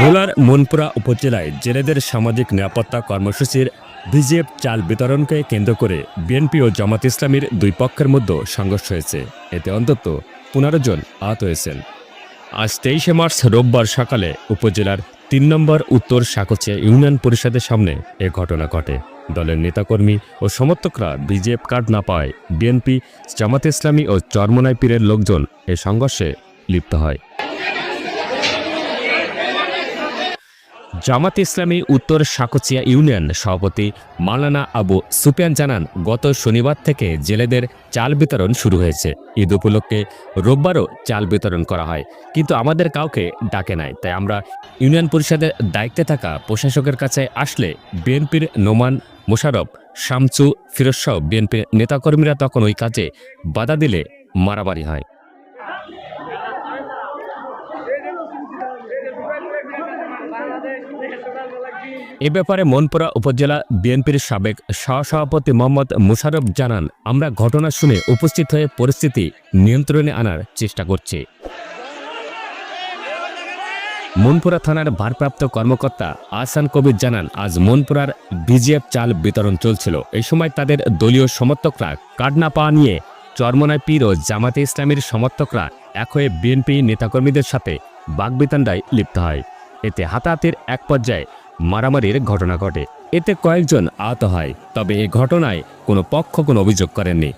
ভোলার মনপুরা উপজেলায় জেলেদের সামাজিক নিরাপত্তা কর্মসূচির বিজেপ চাল বিতরণকে কেন্দ্র করে বিএনপি ও জামাত ইসলামীর দুই পক্ষের মধ্যে সংঘর্ষ হয়েছে। এতে অন্তত পনেরো জন আহত হয়েছেন। আজ তেইশে মার্চ রোববার সকালে উপজেলার তিন নম্বর উত্তর সাকচিয়া ইউনিয়ন পরিষদের সামনে এ ঘটনা ঘটে। দলের নেতাকর্মী ও সমর্থকরা বিজেপ কার্ড না পাওয়ায় বিএনপি, জামাত ইসলামী ও চরমনাই পীরের লোকজন এ সংঘর্ষে লিপ্ত হয়। জামাত ইসলামী উত্তর সাকচিয়া ইউনিয়ন সভাপতি মালানা আবু সুপিয়ান জানান, গত শনিবার থেকে জেলেদের চাল বিতরণ শুরু হয়েছে। ঈদ উপলক্ষে রোববারও চাল বিতরণ করা হয়, কিন্তু আমাদের কাউকে ডাকে নাই। তাই আমরা ইউনিয়ন পরিষদের দায়িত্বে থাকা প্রশাসকের কাছে আসলে বিএনপির নোমান মোশারফ শামচু ফিরোজ সহ বিএনপির নেতাকর্মীরা তখন ওই কাজে বাধা দিলে মারামারি হয়। এ ব্যাপারে মনপুরা উপজেলা বিএনপির সাবেক সহসভাপতি মোহাম্মদ মুশারফ জানান, আমরা ঘটনা শুনে উপস্থিত হয়ে পরিস্থিতি নিয়ন্ত্রণে আনার চেষ্টা করছি। মনপুরা থানার ভারপ্রাপ্ত কর্মকর্তা আহসান কবির জানান, আজ মনপুরার বিজিএফ চাল বিতরণ চলছিল। এই সময় তাদের দলীয় সমর্থকরা কার্ড না পাওয়া নিয়ে চরমনায় পীর ও জামাতে ইসলামীর সমর্থকরা এক হয়ে বিএনপি নেতাকর্মীদের সাথে বাগবিতান্ডায় লিপ্ত হয়। এতে হাতাহাতির এক পর্যায়ে মারামারির ঘটনা ঘটে। এতে কয়েকজন আহত হয়, তবে এ ঘটনায় কোনো পক্ষ কোনো অভিযোগ করেননি।